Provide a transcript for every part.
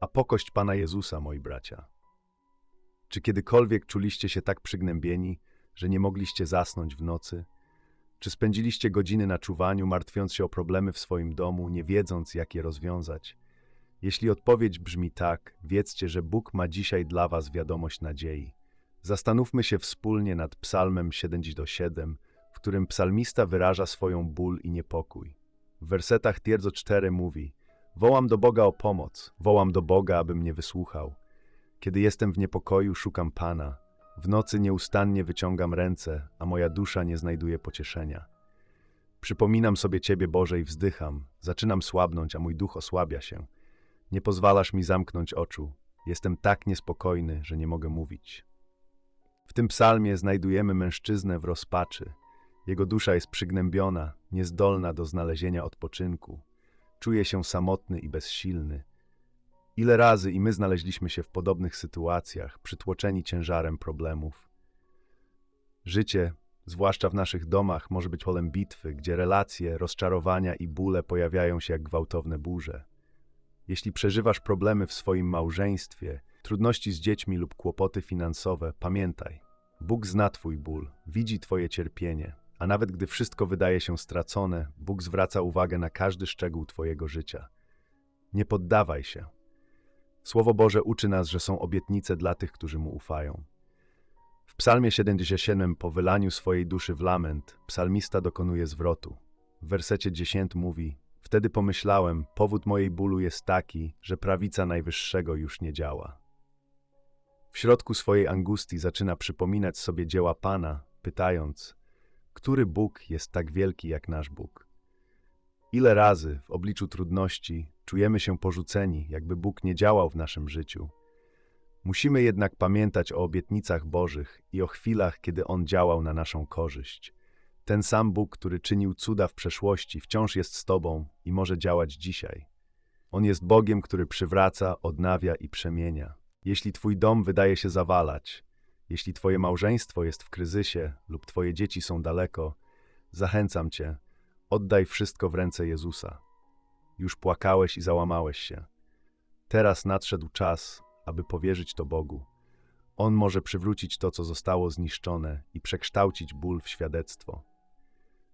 a pokość Pana Jezusa, moi bracia. Czy kiedykolwiek czuliście się tak przygnębieni, że nie mogliście zasnąć w nocy? Czy spędziliście godziny na czuwaniu, martwiąc się o problemy w swoim domu, nie wiedząc, jak je rozwiązać? Jeśli odpowiedź brzmi tak, wiedzcie, że Bóg ma dzisiaj dla was wiadomość nadziei. Zastanówmy się wspólnie nad Psalmem 77, w którym psalmista wyraża swoją ból i niepokój. W wersetach Tierdzo 4 mówi: Wołam do Boga o pomoc, wołam do Boga, aby mnie wysłuchał. Kiedy jestem w niepokoju, szukam Pana. W nocy nieustannie wyciągam ręce, a moja dusza nie znajduje pocieszenia. Przypominam sobie Ciebie, Boże, i wzdycham. Zaczynam słabnąć, a mój duch osłabia się. Nie pozwalasz mi zamknąć oczu. Jestem tak niespokojny, że nie mogę mówić. W tym psalmie znajdujemy mężczyznę w rozpaczy. Jego dusza jest przygnębiona, niezdolna do znalezienia odpoczynku. Czuje się samotny i bezsilny. Ile razy i my znaleźliśmy się w podobnych sytuacjach, przytłoczeni ciężarem problemów. Życie, zwłaszcza w naszych domach, może być polem bitwy, gdzie relacje, rozczarowania i bóle pojawiają się jak gwałtowne burze. Jeśli przeżywasz problemy w swoim małżeństwie, trudności z dziećmi lub kłopoty finansowe, pamiętaj, Bóg zna Twój ból, widzi Twoje cierpienie, a nawet gdy wszystko wydaje się stracone, Bóg zwraca uwagę na każdy szczegół Twojego życia. Nie poddawaj się. Słowo Boże uczy nas, że są obietnice dla tych, którzy Mu ufają. W Psalmie 77 po wylaniu swojej duszy w lament, psalmista dokonuje zwrotu. W wersecie 10 mówi: Wtedy pomyślałem, powód mojej bólu jest taki, że prawica Najwyższego już nie działa. W środku swojej angustii zaczyna przypominać sobie dzieła Pana, pytając, który Bóg jest tak wielki jak nasz Bóg? Ile razy w obliczu trudności czujemy się porzuceni, jakby Bóg nie działał w naszym życiu? Musimy jednak pamiętać o obietnicach Bożych i o chwilach, kiedy On działał na naszą korzyść. Ten sam Bóg, który czynił cuda w przeszłości, wciąż jest z Tobą i może działać dzisiaj. On jest Bogiem, który przywraca, odnawia i przemienia. Jeśli Twój dom wydaje się zawalać, jeśli Twoje małżeństwo jest w kryzysie lub Twoje dzieci są daleko, zachęcam Cię, oddaj wszystko w ręce Jezusa. Już płakałeś i załamałeś się. Teraz nadszedł czas, aby powierzyć to Bogu. On może przywrócić to, co zostało zniszczone i przekształcić ból w świadectwo.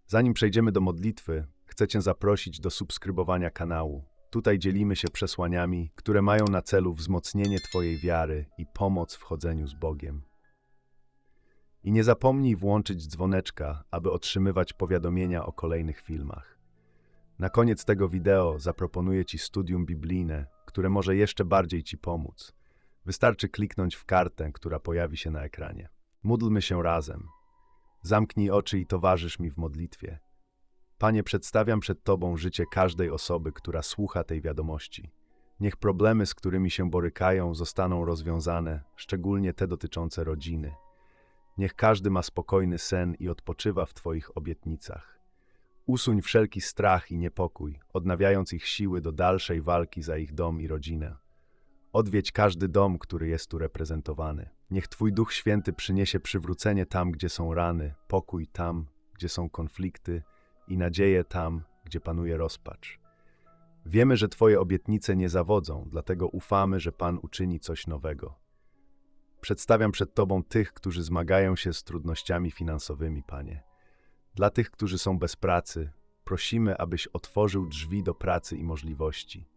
Zanim przejdziemy do modlitwy, chcę Cię zaprosić do subskrybowania kanału. Tutaj dzielimy się przesłaniami, które mają na celu wzmocnienie Twojej wiary i pomoc w chodzeniu z Bogiem. I nie zapomnij włączyć dzwoneczka, aby otrzymywać powiadomienia o kolejnych filmach. Na koniec tego wideo zaproponuję Ci studium biblijne, które może jeszcze bardziej Ci pomóc. Wystarczy kliknąć w kartę, która pojawi się na ekranie. Módlmy się razem. Zamknij oczy i towarzysz mi w modlitwie. Panie, przedstawiam przed Tobą życie każdej osoby, która słucha tej wiadomości. Niech problemy, z którymi się borykają, zostaną rozwiązane, szczególnie te dotyczące rodziny. Niech każdy ma spokojny sen i odpoczywa w Twoich obietnicach. Usuń wszelki strach i niepokój, odnawiając ich siły do dalszej walki za ich dom i rodzinę. Odwiedź każdy dom, który jest tu reprezentowany. Niech Twój Duch Święty przyniesie przywrócenie tam, gdzie są rany, pokój tam, gdzie są konflikty i nadzieję tam, gdzie panuje rozpacz. Wiemy, że Twoje obietnice nie zawodzą, dlatego ufamy, że Pan uczyni coś nowego. Przedstawiam przed Tobą tych, którzy zmagają się z trudnościami finansowymi, Panie. Dla tych, którzy są bez pracy, prosimy, abyś otworzył drzwi do pracy i możliwości.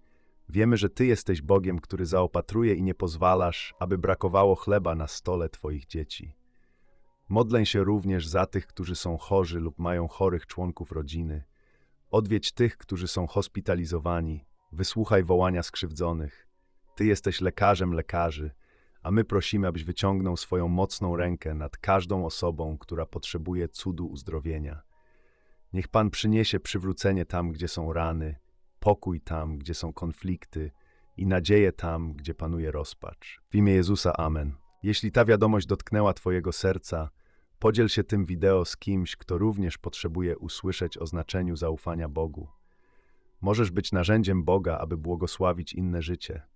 Wiemy, że Ty jesteś Bogiem, który zaopatruje i nie pozwalasz, aby brakowało chleba na stole Twoich dzieci. Modlę się również za tych, którzy są chorzy lub mają chorych członków rodziny. Odwiedź tych, którzy są hospitalizowani. Wysłuchaj wołania skrzywdzonych. Ty jesteś lekarzem lekarzy, a my prosimy, abyś wyciągnął swoją mocną rękę nad każdą osobą, która potrzebuje cudu uzdrowienia. Niech Pan przyniesie przywrócenie tam, gdzie są rany, pokój tam, gdzie są konflikty i nadzieję tam, gdzie panuje rozpacz. W imię Jezusa Amen. Jeśli ta wiadomość dotknęła Twojego serca, podziel się tym wideo z kimś, kto również potrzebuje usłyszeć o znaczeniu zaufania Bogu. Możesz być narzędziem Boga, aby błogosławić inne życie.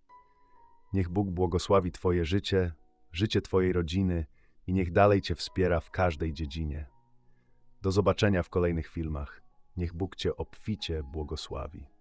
Niech Bóg błogosławi Twoje życie, życie Twojej rodziny i niech dalej Cię wspiera w każdej dziedzinie. Do zobaczenia w kolejnych filmach. Niech Bóg Cię obficie błogosławi.